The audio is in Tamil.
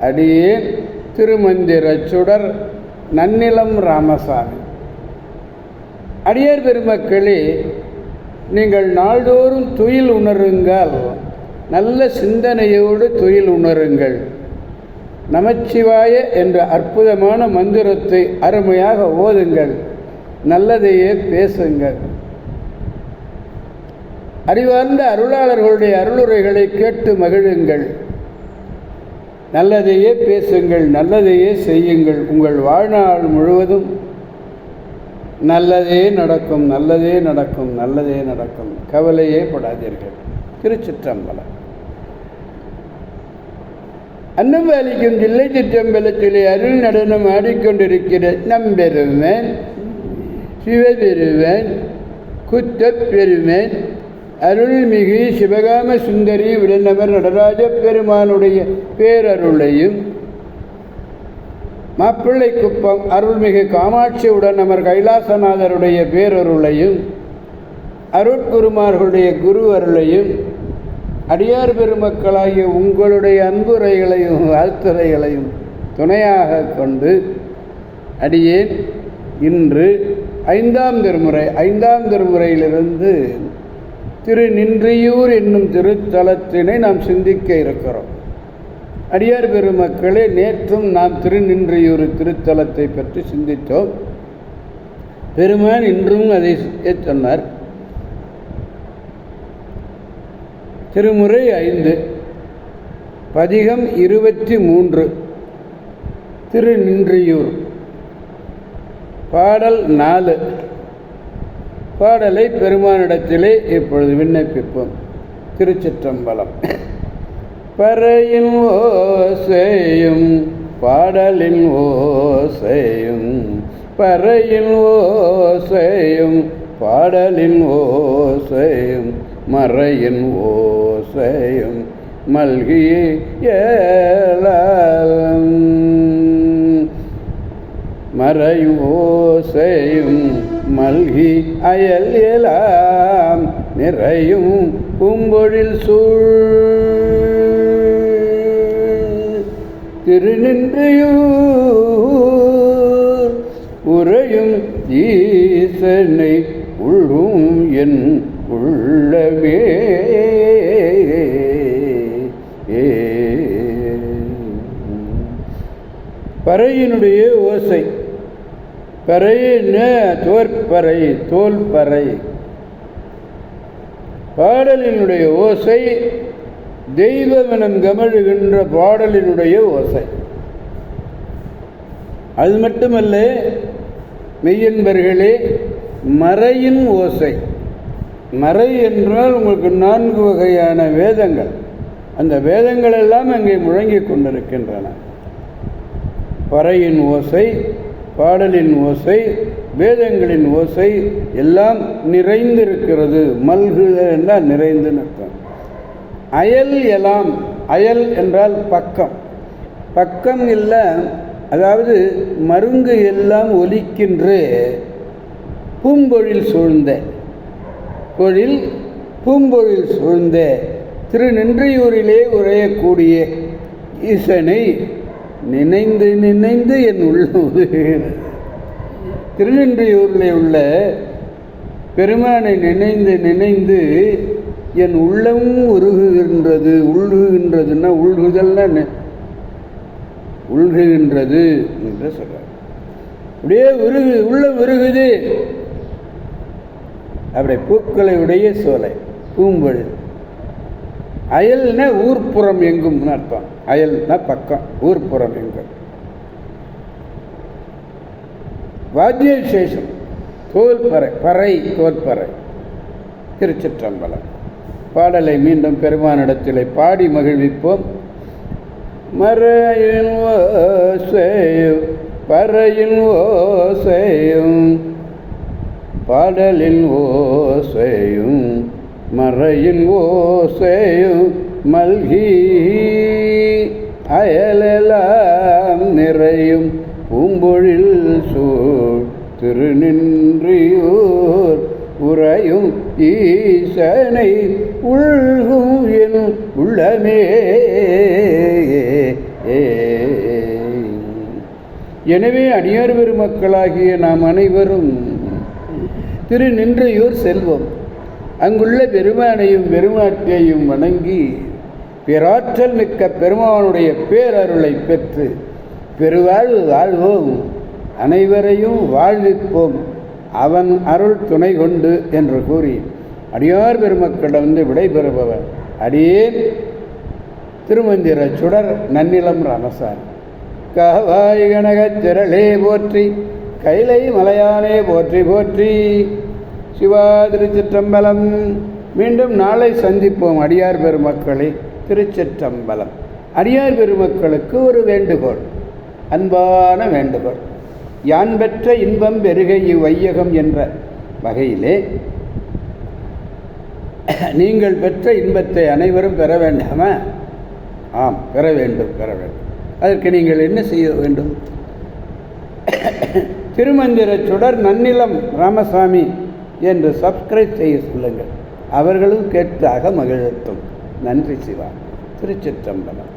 அடியேன் திருமந்திர சுடர் நன்னிலம் ராமசாமி. அடியார் பெருமக்களே நீங்கள் நாள்தோறும் துயில் உணருங்கள். நல்ல சிந்தனையோடு துயில் உணருங்கள். நமச்சிவாய என்ற அற்புதமான மந்திரத்தை அருமையாக ஓதுங்கள். நல்லதையே பேசுங்கள். அறிவார்ந்த அருளாளர்களுடைய அருளுரைகளை கேட்டு மகிழுங்கள். நல்லதையே பேசுங்கள் நல்லதையே செய்யுங்கள். உங்கள் வாழ்நாள் முழுவதும் நல்லதே நடக்கும் நல்லதே நடக்கும் நல்லதே நடக்கும். கவலையே படாதீர்கள். திருச்சிற்றம்பலம். அன்னம்பாலிக்கும் தில்லை சிற்றம்பலத்திலே அருள் நடனம் ஆடிக்கொண்டிருக்கிற நம்பெருமன் சிவபெருவன் குத்தப்பெருமன் அருள்மிகு சிவகாம சுந்தரி விடநவர் நடராஜ பெருமானுடைய பேரருளையும் மாப்பிள்ளை குப்பம் அருள்மிகு காமாட்சி உடனமர் கைலாசநாதருடைய பேரருளையும் அருட்குருமார்களுடைய குரு அருளையும் அடியார் பெருமக்களாகிய உங்களுடைய அன்புரைகளையும் வாழ்த்துறைகளையும் துணையாக கொண்டு அடியேன். இன்று ஐந்தாம் திருமுறை ஐந்தாம் திருமுறையிலிருந்து திரு நின்றியூர் என்னும் திருத்தலத்தினை நாம் சிந்திக்க இருக்கிறோம். அடியார் பெருமக்களே நேற்றும் நாம் திருநின்றியூர் திருத்தலத்தை பற்றி சிந்தித்தோம். பெருமான் இன்றும் அதை சொன்னார். திருமுறை ஐந்து பதிகம் இருபத்தி மூன்று திருநின்றியூர் பாடல் நாலு பாடலை பெருமானிடத்திலே இப்பொழுது விண்ணப்பிப்போம். திருச்சிற்றம்பலம். பறையின் ஓசையும் பாடலின் ஓசையும் பறையின் ஓசையும் பாடலின் ஓசையும் மறையின் ஓசையும் மல்கிய மறையும் ஓசையும் மல்கி அயல் எலாம் நிறையும் பூம்பொழில் சூழ். திருநின்றையூர் உறையும் ஈசனை உள்ளும் என் உள்ளமே. பறையினுடைய ஓசை பறையின தோற்பறை தோல்பறை. பாடலினுடைய ஓசை தெய்வமெனம் கமழுகின்ற பாடலினுடைய ஓசை. அது மட்டுமல்ல மெய்யன்பர்களே மறையின் ஓசை. மறை என்றால் உங்களுக்கு நான்கு வகையான வேதங்கள். அந்த வேதங்கள் எல்லாம் அங்கே முழங்கிக் கொண்டிருக்கின்றன. பறையின் ஓசை பாடலின் ஓசை வேதங்களின் ஓசை எல்லாம் நிறைந்திருக்கிறது. மல்கு என்றால் நிறைந்து நிற்கும். அயல் எல்லாம் அயல் என்றால் பக்கம். பக்கம் இல்லை அதாவது மருங்கு எல்லாம் ஒலிக்கின்ற பூம்பொழில் சூழ்ந்த. தொழில் பூம்பொழில் சூழ்ந்த. திருநின்றையூரிலே உரையக்கூடிய ஈசனை நினைந்து நினைந்து என் உள்ளம் திருநின்றையூரில் உள்ள பெருமானை நினைந்து நினைந்து என் உள்ளம் உருகுகின்றது. உள்குகின்றதுன்னா உள்குதல்னா உள்குகின்றது என்று சொல்கிறார் அப்படியே உருகு உள்ளம் உருகுது. அப்படி பூக்களை உடைய சோலை பூம்பொழில். அயல்னா ஊர்ப்புறம் எங்கும்னு அர்த்தம். அயல்னா பக்கம் ஊர்ப்புறம் எங்கும் வாத்திய விசேஷம் தோல்பறை பறை தோல்பறை திருச்சிற்றம்பலம். பாடலை மீண்டும் பெருமானிடத்திலே பாடி மகிழ்விப்போம். மறையின் ஓசையும் பறையின் ஓசையும் பாடலின் ஓசையும் மறையின் ஓசையும் மல்கி அயலெல்லாம் நிறையும் பூம்பொழில் சூழ் திருநின்றியூர் உறையும் ஈசனை உள்கும் என் உள்ளமே. எனவே அடியார் பெருமக்களாகிய நாம் அனைவரும் திரு நின்றையூர் செல்வோம். அங்குள்ள பெருமானையும் பெருமாட்டியையும் வணங்கி பிறாற்றல் மிக்க பெருமானுடைய பேரருளை பெற்று பெருவாழ்வு வாழ்வோம். அனைவரையும் வாழ்விப்போம். அவன் அருள் துணை கொண்டு என்று கூறி அடியார் பெருமக்களிடமிருந்து விடைபெறுபவர். அடியேன் திருமந்திர சுடர் நன்னிலம் ராமசாமி. காவாய் கனகச் திரளே போற்றி கைலை மலையானே போற்றி போற்றி. சிவா திருச்சிற்றம்பலம். மீண்டும் நாளை சந்திப்போம் அடியார் பெருமக்களை திருச்சிற்றம்பலம். அடியார் பெருமக்களுக்கு ஒரு வேண்டுகோள் அன்பான வேண்டுகோள். யான் பெற்ற இன்பம் பெருகை இவ்வையகம் என்ற வகையிலே நீங்கள் பெற்ற இன்பத்தை அனைவரும் பெற வேண்டாமா? ஆம் பெற வேண்டும் பெற வேண்டும். அதற்கு நீங்கள் என்ன செய்ய வேண்டும்? திருமந்திர சுடர் நன்னிலம் ராமசாமி என்று சப்ஸ்கிரைப் செய்ய சொல்லுங்கள் அவர்களும் கேட்டாக மகிழ்த்தும். நன்றி சிவா. திருச்சிற்றம்பலம்.